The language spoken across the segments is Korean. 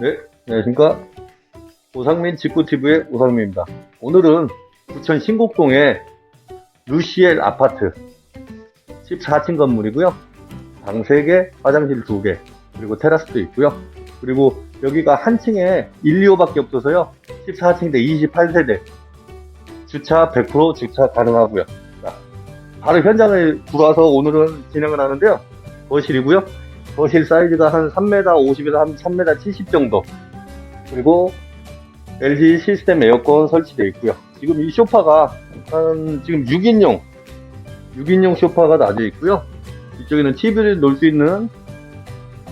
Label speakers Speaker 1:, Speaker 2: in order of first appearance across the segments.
Speaker 1: 네, 안녕하십니까. 오상민 직구TV의 오상민입니다. 오늘은 부천 신곡동의 루시엘 아파트 14층 건물이고요. 방 3개, 화장실 2개, 그리고 테라스도 있고요. 그리고 여기가 한 층에 1, 2호밖에 없어서요. 14층인데 28세대. 주차 100% 주차 가능하고요. 자, 바로 현장에 들어와서 오늘은 진행을 하는데요. 거실이고요. 거실 사이즈가 한 3m 50에서 한 3m 70 정도. 그리고 LG 시스템 에어컨 설치되어 있고요. 지금 이 소파가 한 지금 6인용 6인용 소파가 놔져 있고요. 이쪽에는 TV를 놓을 수 있는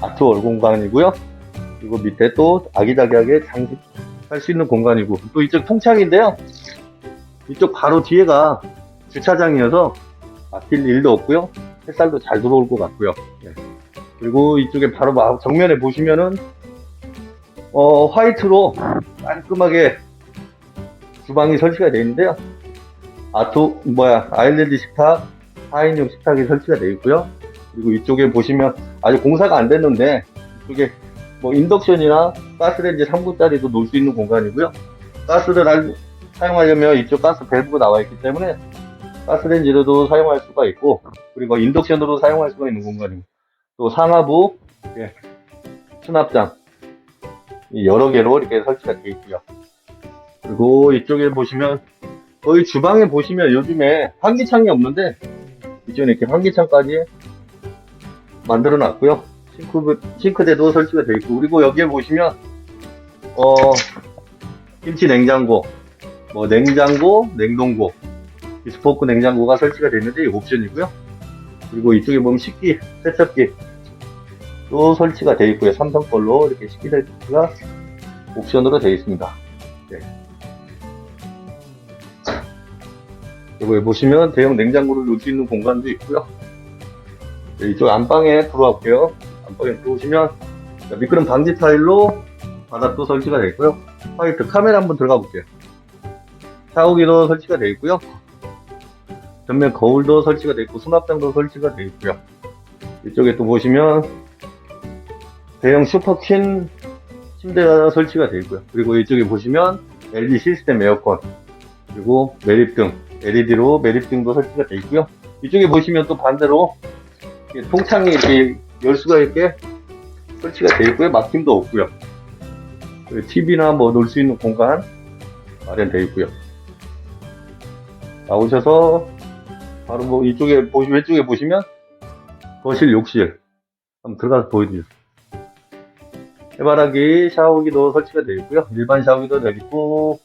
Speaker 1: 아트월 공간이고요. 그리고 밑에 또 아기자기하게 장식할 수 있는 공간이고 또 이쪽 통창인데요. 이쪽 바로 뒤에가 주차장이어서 막힐 일도 없고요. 햇살도 잘 들어올 것 같고요. 예. 그리고 이쪽에 바로 막 정면에 보시면은 어, 화이트로 깔끔하게 주방이 설치가 되어 있는데요. 아토 뭐야 아일랜드 식탁 4인용 식탁이 설치가 되어 있고요. 그리고 이쪽에 보시면 아직 공사가 안 됐는데 이쪽에 뭐 인덕션이나 가스레인지 3구짜리도 놓을 수 있는 공간이고요. 가스를 알- 사용하려면 이쪽 가스 밸브가 나와 있기 때문에 가스레인지로도 사용할 수가 있고 그리고 인덕션으로 사용할 수가 있는 공간이고 또 상하부 예, 수납장 이 여러 개로 이렇게 설치가 되어 있고요. 그리고 이쪽에 보시면 거의 주방에 보시면 요즘에 환기창이 없는데 이쪽에 이렇게 환기창까지 만들어 놨고요. 싱크, 싱크대도 설치가 되어 있고 그리고 여기에 보시면 어 김치 냉장고 뭐 냉장고 냉동고 스포크 냉장고가 설치가 되어 있는데 이 옵션이고요. 그리고 이쪽에 보면 식기 세척기 또 설치가 되어 있고요. 삼성 걸로 이렇게 식기 세척기가 옵션으로 되어 있습니다. 네. 여기 보시면 대형 냉장고를 놓을 수 있는 공간도 있고요. 네, 이쪽 안방에 들어갈게요. 안방에 들어오시면 자, 미끄럼 방지 타일로 바닥도 설치가 되어 있고요. 화이트 카메라 한번 들어가 볼게요. 샤워기도 설치가 되어 있고요. 전면 거울도 설치가 되어 있고 수납장도 설치가 되어 있고요. 이쪽에 또 보시면 대형 슈퍼퀸 침대가 설치가 되어 있고요. 그리고 이쪽에 보시면 LG 시스템 에어컨 그리고 매립등 LED로 매립등도 설치가 되어 있고요. 이쪽에 보시면 또 반대로 통창이 이렇게 열 수가 있게 설치가 되어 있고요. 막힘도 없고요. TV나 뭐 놓을 수 있는 공간 마련되어 있고요. 나오셔서 바로 뭐 이쪽에 보시 왼쪽에 보시면 거실 욕실 한번 들어가서 보여드릴게요. 해바라기 샤워기도 설치가 되어 있고요. 일반 샤워기도 되어 있고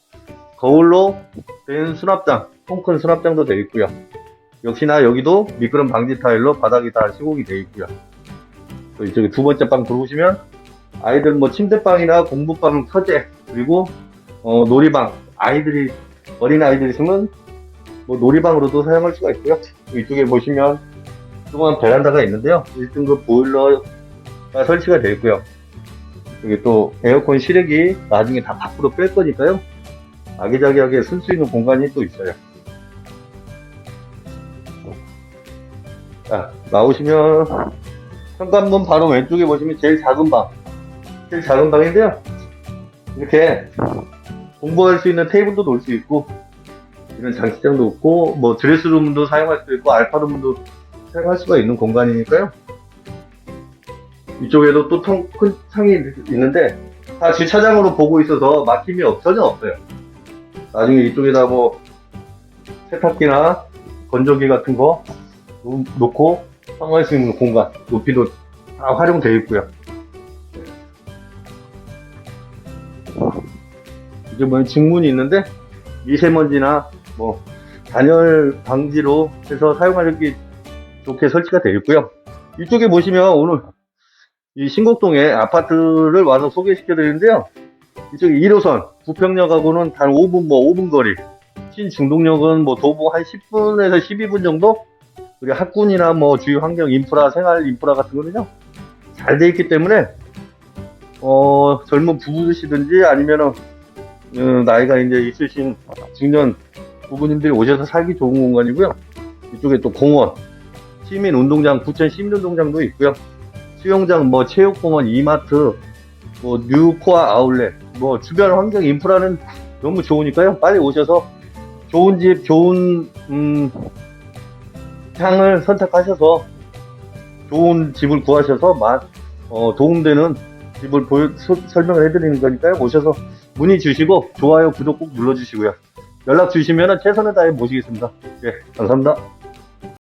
Speaker 1: 거울로 된 수납장, 통큰 수납장도 되어 있고요. 역시나 여기도 미끄럼 방지 타일로 바닥이 다 시공이 되어 있고요. 또 이쪽에 두 번째 방 들어오시면 아이들 뭐 침대방이나 공부방 서재 그리고 어, 놀이방 아이들이 어린 아이들이 있으면 뭐 놀이방으로도 사용할 수가 있고요. 이쪽에 보시면 조그만 베란다가 있는데요. 1등급 보일러가 설치가 되어 있고요. 여기 또 에어컨 실외기 나중에 다 밖으로 뺄 거니까요. 아기자기하게 쓸 수 있는 공간이 또 있어요. 자, 나오시면 현관문 바로 왼쪽에 보시면 제일 작은 방. 제일 작은 방인데요. 이렇게 공부할 수 있는 테이블도 놓을 수 있고, 이런 장식장도 있고, 뭐 드레스룸도 사용할 수도 있고, 알파룸도 사용할 수가 있는 공간이니까요. 이쪽에도 또 통, 큰 창이 있는데, 다 주차장으로 보고 있어서 막힘이 없- 전혀 없어요. 나중에 이쪽에다 뭐, 세탁기나 건조기 같은 거 놓- 놓고 사용할 수 있는 공간, 높이도 다 활용되어 있고요. 이제 뭐 직문이 있는데 미세먼지나 뭐 단열 방지로 해서 사용하기 좋게 설치가 되어 있고요. 이쪽에 보시면 오늘 이 신곡동에 아파트를 와서 소개시켜 드리는데요. 이쪽에 1호선 부평역하고는 단 5분 뭐 5분 거리. 신중동역은 뭐 도보 한 10분에서 12분 정도? 그리고 학군이나 뭐 주요 환경 인프라, 생활 인프라 같은 거는요. 잘 돼 있기 때문에 어, 젊은 부부시든지 아니면은 어, 나이가 이제 있으신 중년 부부님들이 오셔서 살기 좋은 공간이고요. 이쪽에 또 공원, 시민 운동장, 부천 시민 운동장도 있고요. 수영장, 뭐 체육공원, 이마트, 뭐 뉴코아 아울렛, 뭐 주변 환경 인프라는 너무 좋으니까요. 빨리 오셔서 좋은 집, 좋은 음, 향을 선택하셔서 좋은 집을 구하셔서 마- 어, 도움되는 집을 보여, 소- 설명을 해드리는 거니까요. 오셔서 문의 주시고 좋아요, 구독 꼭 눌러주시고요. 연락 주시면 최선을 다해 모시겠습니다. 예, 감사합니다.